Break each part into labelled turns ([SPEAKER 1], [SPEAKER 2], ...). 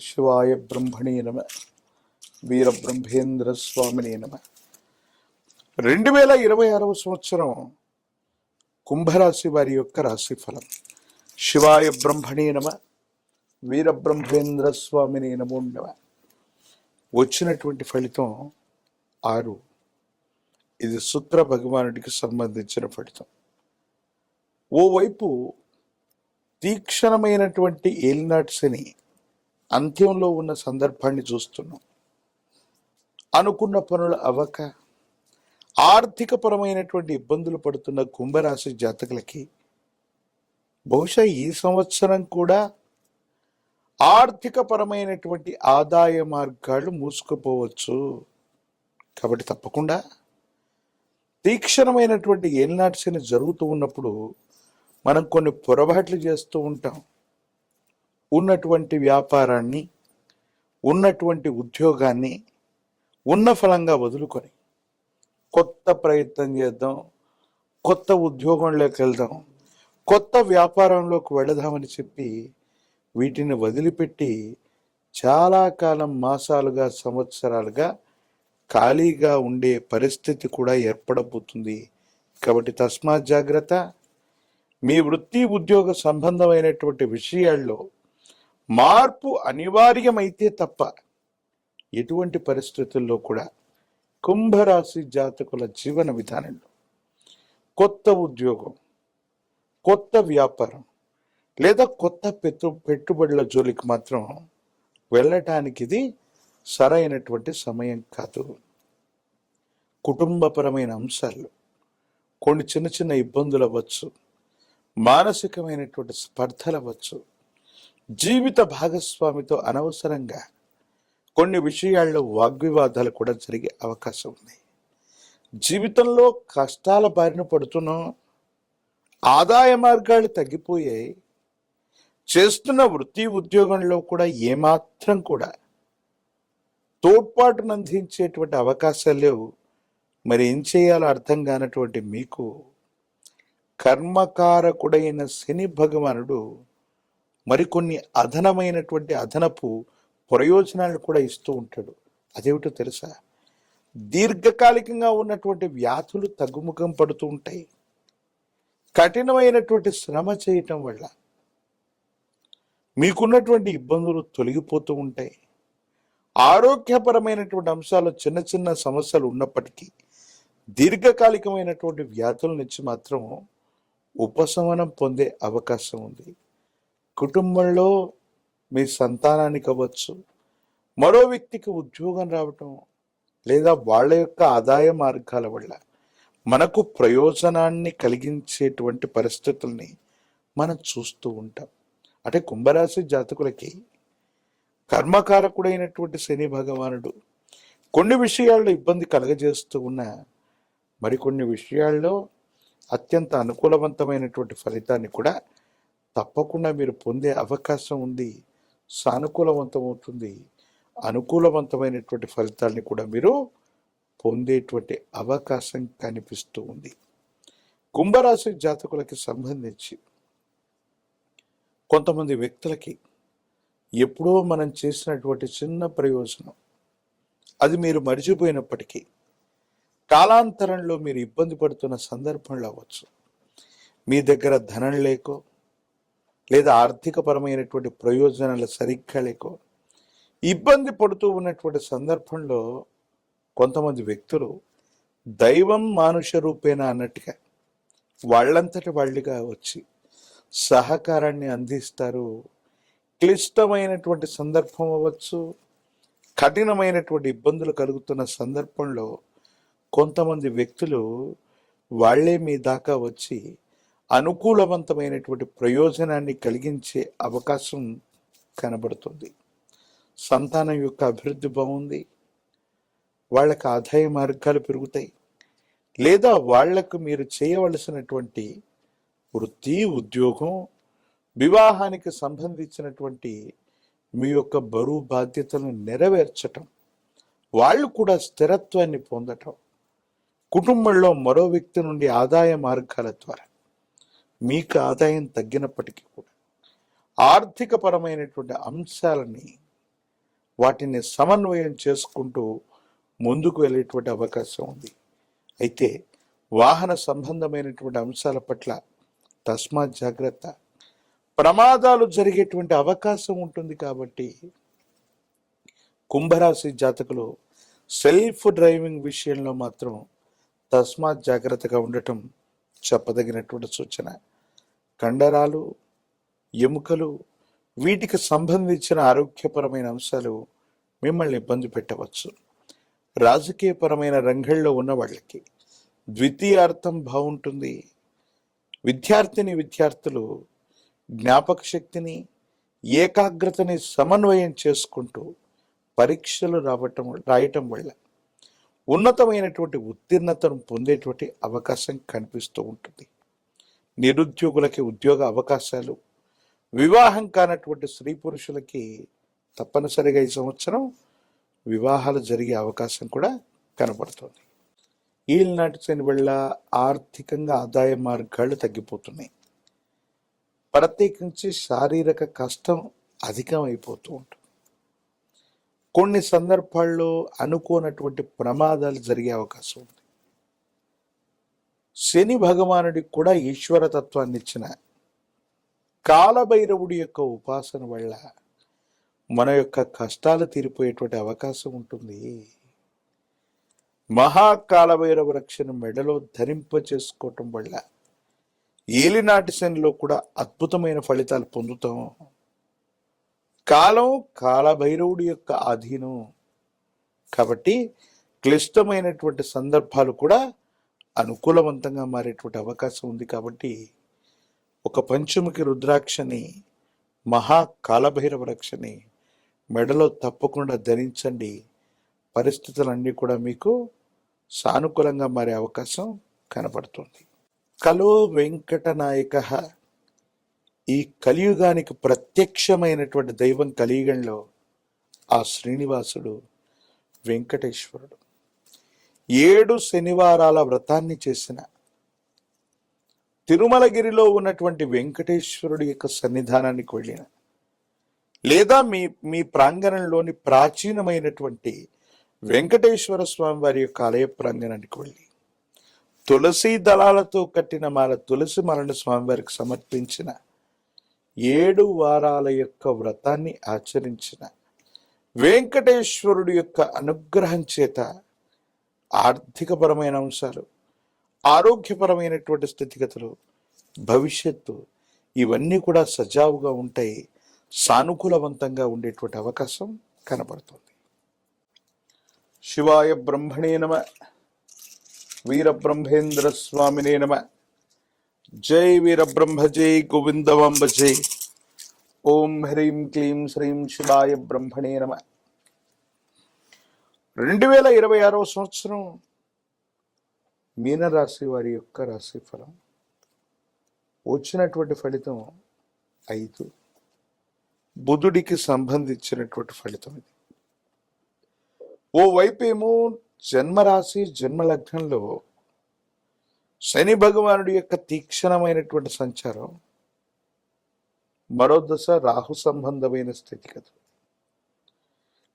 [SPEAKER 1] శివాయ బ్రహ్మణే నమ వీరబ్రహ్మేంద్ర స్వామినే నమ. రెండు వేల ఇరవై ఆరవ సంవత్సరం కుంభరాశి వారి యొక్క రాశి ఫలం. శివాయ బ్రహ్మణే నమ వీరబ్రహ్మేంద్ర స్వామిని నమో నమ. వచ్చినటువంటి ఫలితం ఆరు. ఇది శుక్ర భగవానుడికి సంబంధించిన ఫలితం. ఓవైపు తీక్షణమైనటువంటి ఏలినాటి శని అంత్యంలో ఉన్న సందర్భాన్ని చూస్తున్నాం. అనుకున్న పనులు అవ్వక ఆర్థికపరమైనటువంటి ఇబ్బందులు పడుతున్న కుంభరాశి జాతకులకి బహుశా ఈ సంవత్సరం కూడా ఆర్థికపరమైనటువంటి ఆదాయ మార్గాలు మూసుకుపోవచ్చు. కాబట్టి తప్పకుండా తీక్షణమైనటువంటి ఏలినాటి జరుగుతూ ఉన్నప్పుడు మనం కొన్ని పొరపాట్లు చేస్తూ ఉంటాం. ఉన్నటువంటి వ్యాపారాన్ని ఉన్నటువంటి ఉద్యోగాన్ని ఉన్న ఫలంగా వదులుకొని కొత్త ప్రయత్నం చేద్దాం కొత్త ఉద్యోగంలోకి వెళ్దాం కొత్త వ్యాపారంలోకి వెళదామని చెప్పి వీటిని వదిలిపెట్టి చాలా కాలం మాసాలుగా సంవత్సరాలుగా ఖాళీగా ఉండే పరిస్థితి కూడా ఏర్పడబోతుంది. కాబట్టి తస్మాత్ జాగ్రత్త. మీ వృత్తి ఉద్యోగ సంబంధమైనటువంటి విషయాల్లో మార్పు అనివార్యమైతే తప్ప ఎటువంటి పరిస్థితుల్లో కూడా కుంభరాశి జాతకుల జీవన విధానంలో కొత్త ఉద్యోగం కొత్త వ్యాపారం లేదా కొత్త పెట్టు పెట్టుబడుల జోలికి మాత్రం వెళ్ళటానికి ఇది సరైనటువంటి సమయం కాదు. కుటుంబపరమైన అంశాలు కొన్ని చిన్న చిన్న ఇబ్బందులు అవ్వచ్చు మానసికమైనటువంటి స్పర్ధలు అవ్వచ్చు జీవిత భాగస్వామితో అనవసరంగా కొన్ని విషయాల్లో వాగ్వివాదాలు కూడా జరిగే అవకాశం ఉంది. జీవితంలో కష్టాల బారిన పడుతున్నాం ఆదాయ మార్గాలు తగ్గిపోయాయి చేస్తున్న వృత్తి ఉద్యోగంలో కూడా ఏమాత్రం కూడా తోడ్పాటును అందించేటువంటి అవకాశాలు లేవు. మరి ఏం చేయాలో అర్థం కానటువంటి మీకు కర్మకారకుడైన శని భగవానుడు మరికొన్ని అదనమైనటువంటి అదనపు ప్రయోజనాలు కూడా ఇస్తూ ఉంటాడు. అదేమిటో తెలుసా? దీర్ఘకాలికంగా ఉన్నటువంటి వ్యాధులు తగ్గుముఖం పడుతూ ఉంటాయి. కఠినమైనటువంటి శ్రమ చేయటం వల్ల మీకున్నటువంటి ఇబ్బందులు తొలగిపోతూ ఉంటాయి. ఆరోగ్యపరమైనటువంటి అంశాలు చిన్న చిన్న సమస్యలు ఉన్నప్పటికీ దీర్ఘకాలికమైనటువంటి వ్యాధుల నుంచి మాత్రం ఉపశమనం పొందే అవకాశం ఉంది. కుటుంబంలో మీ సంతానానికి అవ్వచ్చు. మరో వ్యక్తికి ఉద్యోగం రావటం లేదా వాళ్ళ యొక్క ఆదాయ మార్గాల వల్ల మనకు ప్రయోజనాన్ని కలిగించేటువంటి పరిస్థితుల్ని మనం చూస్తూ ఉంటాం. అంటే కుంభరాశి జాతకులకి కర్మకారకుడైనటువంటి శని భగవానుడు కొన్ని విషయాల్లో ఇబ్బంది కలగజేస్తూ ఉన్న మరికొన్ని విషయాల్లో అత్యంత అనుకూలవంతమైనటువంటి ఫలితాన్ని కూడా తప్పకుండా మీరు పొందే అవకాశం ఉంది. సానుకూలవంతమవుతుంది. అనుకూలవంతమైనటువంటి ఫలితాల్ని కూడా మీరు పొందేటువంటి అవకాశం కనిపిస్తూ ఉంది. కుంభరాశి జాతకులకి సంబంధించి కొంతమంది వ్యక్తులకి ఎప్పుడో మనం చేసినటువంటి చిన్న ప్రయోజనం. అది మీరు మర్చిపోయినప్పటికీ కాలాంతరంలో మీరు ఇబ్బంది పడుతున్న సందర్భంలో అవ్వచ్చు. మీ దగ్గర ధనం లేకో లేదా ఆర్థికపరమైనటువంటి ప్రయోజనాలు సరిగ్గా లేకో ఇబ్బంది పడుతూ ఉన్నటువంటి సందర్భంలో కొంతమంది వ్యక్తులు దైవం మానుష రూపేణ అన్నట్టుగా వాళ్ళంతటి వాళ్ళుగా వచ్చి సహకారాన్ని అందిస్తారు. క్లిష్టమైనటువంటి సందర్భం అవ్వచ్చు కఠినమైనటువంటి ఇబ్బందులు కలుగుతున్న సందర్భంలో కొంతమంది వ్యక్తులు వాళ్ళే మీ దాకా వచ్చి అనుకూలవంతమైనటువంటి ప్రయోజనాన్ని కలిగించే అవకాశం కనబడుతుంది. సంతానం యొక్క అభివృద్ధి బాగుంది. వాళ్ళకి ఆదాయ మార్గాలు పెరుగుతాయి. లేదా వాళ్ళకు మీరు చేయవలసినటువంటి వృత్తి ఉద్యోగం వివాహానికి సంబంధించినటువంటి మీ యొక్క బరువు బాధ్యతలను నెరవేర్చటం వాళ్ళు కూడా స్థిరత్వాన్ని పొందటం కుటుంబంలో మరో వ్యక్తి నుండి ఆదాయ మార్గాల ద్వారా మీకు ఆదాయం తగ్గినప్పటికీ కూడా ఆర్థికపరమైనటువంటి అంశాలని వాటిని సమన్వయం చేసుకుంటూ ముందుకు వెళ్ళేటువంటి అవకాశం ఉంది. అయితే వాహన సంబంధమైనటువంటి అంశాల పట్ల తస్మాత్ జాగ్రత్త. ప్రమాదాలు జరిగేటువంటి అవకాశం ఉంటుంది కాబట్టి కుంభరాశి జాతకులు సెల్ఫ్ డ్రైవింగ్ విషయంలో మాత్రం తస్మాత్ జాగ్రత్తగా ఉండటం చెప్పదగినటువంటి సూచన. కండరాలు ఎముకలు వీటికి సంబంధించిన ఆరోగ్యపరమైన అంశాలు మిమ్మల్ని ఇబ్బంది పెట్టవచ్చు. రాజకీయపరమైన రంగంలో ఉన్న వాళ్ళకి ద్వితీయార్థం బాగుంటుంది. విద్యార్థిని విద్యార్థులు జ్ఞాపక శక్తిని ఏకాగ్రతని సమన్వయం చేసుకుంటూ పరీక్షలు రావటం రాయటం వల్ల ఉన్నతమైనటువంటి ఉత్తీర్ణతను పొందేటువంటి అవకాశం కనిపిస్తూ ఉంటుంది. నిరుద్యోగులకి ఉద్యోగ అవకాశాలు వివాహం కానటువంటి స్త్రీ పురుషులకి తప్పనిసరిగా ఈ సంవత్సరం వివాహాలు జరిగే అవకాశం కూడా కనబడుతుంది. ఈనాటి శని వల్ల ఆర్థికంగా ఆదాయ మార్గాలు తగ్గిపోతున్నాయి. ప్రత్యేకించి శారీరక కష్టం అధికమైపోతూ ఉంటుంది. కొన్ని సందర్భాల్లో అనుకోనటువంటి ప్రమాదాలు జరిగే అవకాశం ఉంది. శని భగవానుడికి కూడా ఈశ్వర తత్వాన్ని ఇచ్చిన కాలభైరవుడి యొక్క ఉపాసన వల్ల మన యొక్క కష్టాలు తీరిపోయేటువంటి అవకాశం ఉంటుంది. మహాకాలభైరవ రక్షణ మెడలో ధరింప చేసుకోవటం వల్ల ఏలినాటి శనిలో కూడా అద్భుతమైన ఫలితాలు పొందుతాం. కాలం కాలభైరవుడి యొక్క ఆధీనం. కాబట్టి క్లిష్టమైనటువంటి సందర్భాలు కూడా అనుకూలవంతంగా మారేటువంటి అవకాశం ఉంది కాబట్టి ఒక పంచముఖి రుద్రాక్షని మహా కాలభైరవ రక్షని మెడలో తప్పకుండా ధరించండి. పరిస్థితులన్నీ కూడా మీకు సానుకూలంగా మారే అవకాశం కనబడుతుంది. కలో వెంకటనాయక ఈ కలియుగానికి ప్రత్యక్షమైనటువంటి దైవం కలియుగంలో ఆ శ్రీనివాసుడు వెంకటేశ్వరుడు. ఏడు శనివారాల వ్రతాన్ని చేసిన. తిరుమలగిరిలో ఉన్నటువంటి వెంకటేశ్వరుడి యొక్క సన్నిధానానికి వెళ్ళిన. లేదా మీ మీ ప్రాంగణంలోని ప్రాచీనమైనటువంటి వెంకటేశ్వర స్వామి వారి యొక్క ఆలయ ప్రాంగణానికి వెళ్ళి. తులసి దళాలతో కట్టిన మాల తులసి మరణ స్వామివారికి సమర్పించిన ఏడు వారాల యొక్క వ్రతాన్ని ఆచరించిన వెంకటేశ్వరుడు యొక్క అనుగ్రహం చేత ఆర్థికపరమైన అంశాలు ఆరోగ్యపరమైనటువంటి స్థితిగతులు భవిష్యత్తు ఇవన్నీ కూడా సజావుగా ఉంటాయి సానుకూలవంతంగా ఉండేటువంటి అవకాశం కనబడుతుంది. శివాయ బ్రహ్మణే నమ వీరబ్రహ్మేంద్ర స్వామినే నమ. జై వీరబ్రహ్మ జై గోవిందవాంబ జై. ఓం హ్రీం క్లీం శ్రీం శివాయ బ్రహ్మణే నమ. రెండు వేల ఇరవై ఆరవ సంవత్సరం మీనరాశి వారి యొక్క రాశి ఫలం. వచ్చినటువంటి ఫలితం ఐదు. బుధుడికి సంబంధించినటువంటి ఫలితం ఇది. ఓ ఏమో జన్మరాశి జన్మలగ్నంలో శని భగవానుడి యొక్క తీక్షణమైనటువంటి సంచారం. మరో దశ రాహు సంబంధమైన స్థితిగతులు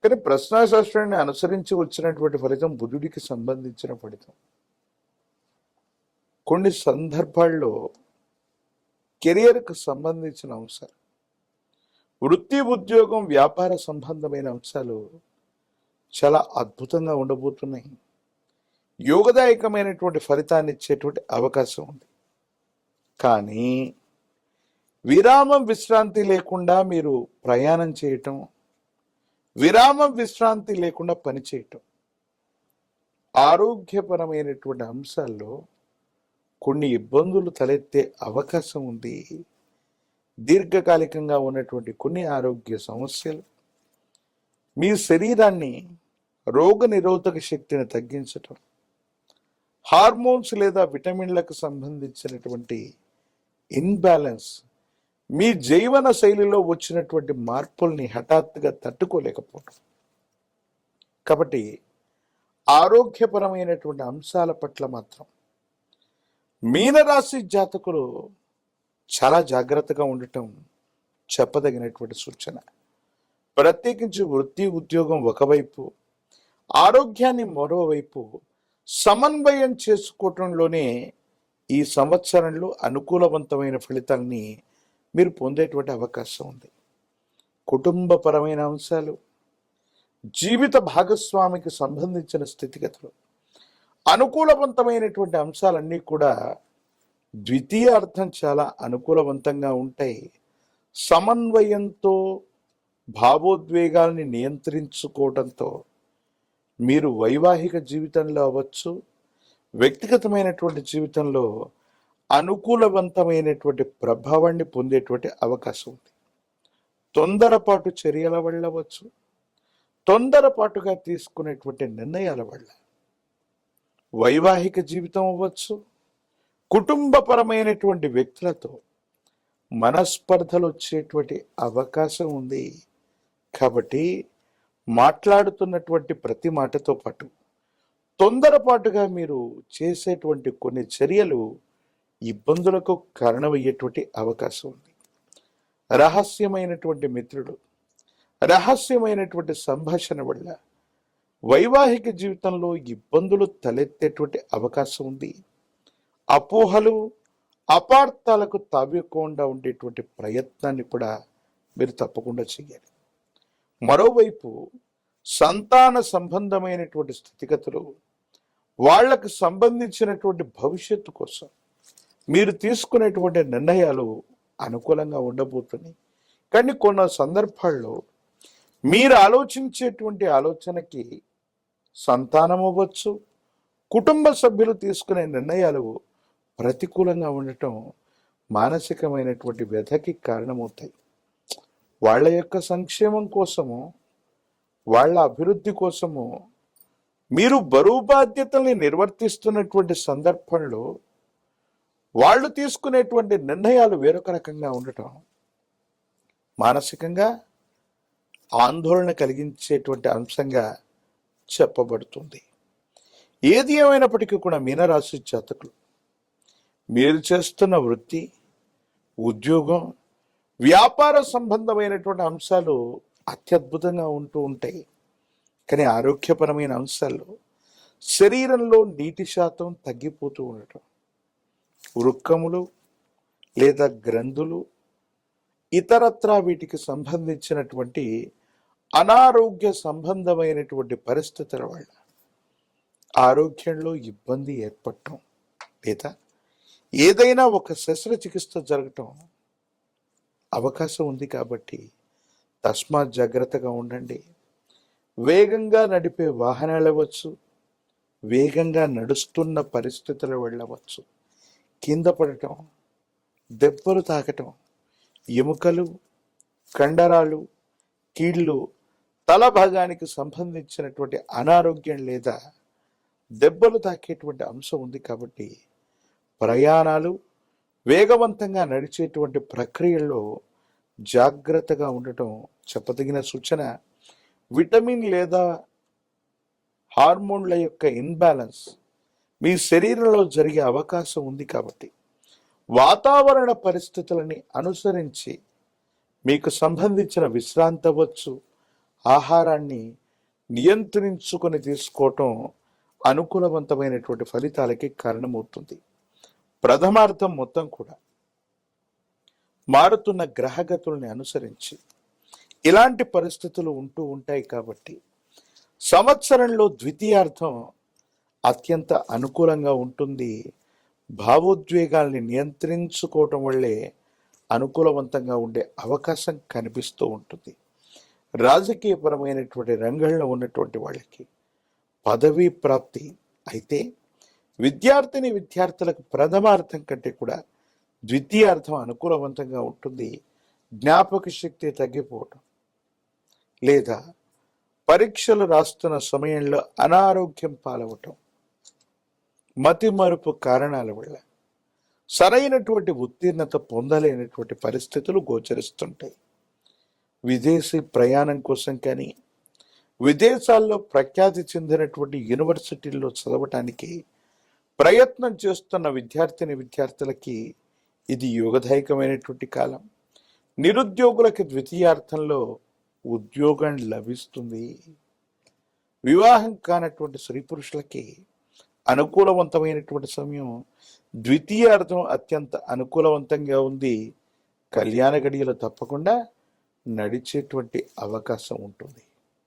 [SPEAKER 1] కానీ ప్రశ్నాశాస్త్రాన్ని అనుసరించి వచ్చినటువంటి ఫలితం బుధుడికి సంబంధించిన ఫలితం. కొన్ని సందర్భాల్లో కెరియర్కు సంబంధించిన అంశాలు వృత్తి ఉద్యోగం వ్యాపార సంబంధమైన అంశాలు చాలా అద్భుతంగా ఉండబోతున్నాయి. యోగదాయకమైనటువంటి ఫలితాన్ని ఇచ్చేటువంటి అవకాశం ఉంది. కానీ విరామం విశ్రాంతి లేకుండా మీరు ప్రయాణం చేయటం విరామం విశ్రాంతి లేకుండా పనిచేయటం. ఆరోగ్యపరమైనటువంటి అంశాల్లో కొన్ని ఇబ్బందులు తలెత్తే అవకాశం ఉంది. దీర్ఘకాలికంగా ఉన్నటువంటి కొన్ని ఆరోగ్య సమస్యలు. మీ శరీరాన్ని రోగ నిరోధక శక్తిని తగ్గించటం. హార్మోన్స్ లేదా విటమిన్లకు సంబంధించినటువంటి ఇన్బ్యాలెన్స్ మీ జీవన శైలిలో వచ్చినటువంటి మార్పుల్ని హఠాత్తుగా తట్టుకోలేకపోవడం. కాబట్టి ఆరోగ్యపరమైనటువంటి అంశాల పట్ల మాత్రం మీనరాశి జాతకులు చాలా జాగ్రత్తగా ఉండటం చెప్పదగినటువంటి సూచన. ప్రత్యేకించి వృత్తి ఉద్యోగం ఒకవైపు ఆరోగ్యాన్ని మరోవైపు సమన్వయం చేసుకోవటంలోనే ఈ సంవత్సరంలో అనుకూలవంతమైన ఫలితాల్ని మీరు పొందేటువంటి అవకాశం ఉంది. కుటుంబపరమైన అంశాలు జీవిత భాగస్వామికి సంబంధించిన స్థితిగతులు అనుకూలవంతమైనటువంటి అంశాలన్నీ కూడా ద్వితీయ అర్థం చాలా అనుకూలవంతంగా ఉంటాయి. సమన్వయంతో భావోద్వేగాల్ని నియంత్రించుకోవడంతో మీరు వైవాహిక జీవితంలో అవ్వచ్చు వ్యక్తిగతమైనటువంటి జీవితంలో అనుకూలవంతమైనటువంటి ప్రభావాన్ని పొందేటువంటి అవకాశం ఉంది. తొందరపాటు చర్యల వల్ల అవ్వచ్చు. తొందరపాటుగా తీసుకునేటువంటి నిర్ణయాల వల్ల వైవాహిక జీవితం అవ్వచ్చు. కుటుంబపరమైనటువంటి వ్యక్తులతో మనస్పర్ధలు వచ్చేటువంటి అవకాశం ఉంది. కాబట్టి మాట్లాడుతున్నటువంటి ప్రతి మాటతో పాటు తొందరపాటుగా మీరు చేసేటువంటి కొన్ని చర్యలు ఇబ్బందులకు కారణమయ్యేటువంటి అవకాశం ఉంది. రహస్యమైనటువంటి మిత్రుడు రహస్యమైనటువంటి సంభాషణ వల్ల వైవాహిక జీవితంలో ఇబ్బందులు తలెత్తేటువంటి అవకాశం ఉంది. అపోహలు అపార్థాలకు తావ్యకుండా ఉండేటువంటి ప్రయత్నాన్ని కూడా మీరు తప్పకుండా చేయాలి మరోవైపు సంతాన సంబంధమైనటువంటి స్థితిగతులు వాళ్ళకు సంబంధించినటువంటి భవిష్యత్తు కోసం మీరు తీసుకునేటువంటి నిర్ణయాలు అనుకూలంగా ఉండబోతున్నాయి. కానీ కొన్ని సందర్భాల్లో మీరు ఆలోచించేటువంటి ఆలోచనకి సంతానం అవ్వచ్చు కుటుంబ సభ్యులు తీసుకునే నిర్ణయాలు ప్రతికూలంగా ఉండటం మానసికమైనటువంటి వ్యధకి కారణమవుతాయి. వాళ్ళ యొక్క సంక్షేమం కోసము వాళ్ళ అభివృద్ధి కోసము మీరు బరువు బాధ్యతల్ని నిర్వర్తిస్తున్నటువంటి సందర్భంలో వాళ్ళు తీసుకునేటువంటి నిర్ణయాలు వేరొక రకంగా ఉండటం. మానసికంగా ఆందోళన కలిగించేటువంటి అంశంగా చెప్పబడుతుంది. ఏది ఏమైనప్పటికీ కూడా మీనరాశి జాతకులు మీరు చేస్తున్న వృత్తి ఉద్యోగం వ్యాపార సంబంధమైనటువంటి అంశాలు అత్యద్భుతంగా ఉంటూ ఉంటాయి. కానీ ఆరోగ్యపరమైన అంశాలు శరీరంలో నీటి శాతం తగ్గిపోతూ ఉండటం. వృక్కములు లేదా గ్రంథులు ఇతరత్రా వీటికి సంబంధించినటువంటి అనారోగ్య సంబంధమైనటువంటి పరిస్థితుల వల్ల ఆరోగ్యంలో ఇబ్బంది ఏర్పడటం లేదా ఏదైనా ఒక శస్త్రచికిత్స జరగటం అవకాశం ఉంది కాబట్టి తస్మాత్ జాగ్రత్తగా ఉండండి. వేగంగా నడిపే వాహనాలు అవ్వచ్చు వేగంగా నడుస్తున్న పరిస్థితులు వెళ్ళవచ్చు. కింద పడటం దెబ్బలు తాకటం ఎముకలు కండరాలు కీళ్ళు తల భాగానికి సంబంధించినటువంటి అనారోగ్యం లేదా దెబ్బలు తాకేటువంటి అంశం ఉంది కాబట్టి ప్రయాణాలు వేగవంతంగా నడిచేటువంటి ప్రక్రియల్లో జాగ్రత్తగా ఉండటం చెప్పదగిన సూచన. విటమిన్ లేదా హార్మోన్ల యొక్క ఇన్బ్యాలెన్స్ మీ శరీరంలో జరిగే అవకాశం ఉంది కాబట్టి వాతావరణ పరిస్థితులని అనుసరించి మీకు సంబంధించిన విశ్రాంతి అవ్వచ్చు ఆహారాన్ని నియంత్రించుకొని తీసుకోవటం అనుకూలవంతమైనటువంటి ఫలితాలకి కారణమవుతుంది. ప్రథమార్థం మొత్తం కూడా మారుతున్న గ్రహగతుల్ని అనుసరించి ఇలాంటి పరిస్థితులు ఉంటూ ఉంటాయి కాబట్టి సంవత్సరంలో ద్వితీయార్థం అత్యంత అనుకూలంగా ఉంటుంది. భావోద్వేగాల్ని నియంత్రించుకోవటం వల్లే అనుకూలవంతంగా ఉండే అవకాశం కనిపిస్తూ ఉంటుంది. రాజకీయపరమైనటువంటి రంగంలో ఉన్నటువంటి వాళ్ళకి పదవీ ప్రాప్తి అయితే విద్యార్థిని విద్యార్థులకు ప్రథమార్థం కంటే కూడా ద్వితీయార్థం అనుకూలవంతంగా ఉంటుంది. జ్ఞాపక శక్తి తగ్గిపోవటం లేదా పరీక్షలు రాస్తున్న సమయంలో అనారోగ్యం పాలవటం మతిమరుపు కారణాల వల్ల సరైనటువంటి ఉత్తీర్ణత పొందలేనటువంటి పరిస్థితులు గోచరిస్తుంటాయి. విదేశీ ప్రయాణం కోసం కానీ విదేశాల్లో ప్రఖ్యాతి చెందినటువంటి యూనివర్సిటీల్లో చదవటానికి ప్రయత్నం చేస్తున్న విద్యార్థిని విద్యార్థులకి ఇది యోగదాయకమైనటువంటి కాలం. నిరుద్యోగులకి ద్వితీయార్థంలో ఉద్యోగం లభిస్తుంది. వివాహం కానటువంటి స్త్రీ పురుషులకి అనుకూలవంతమైనటువంటి సమయం ద్వితీయార్థం అత్యంత అనుకూలవంతంగా ఉంది. కళ్యాణ గడియలు తప్పకుండా నడిచేటువంటి అవకాశం ఉంటుంది.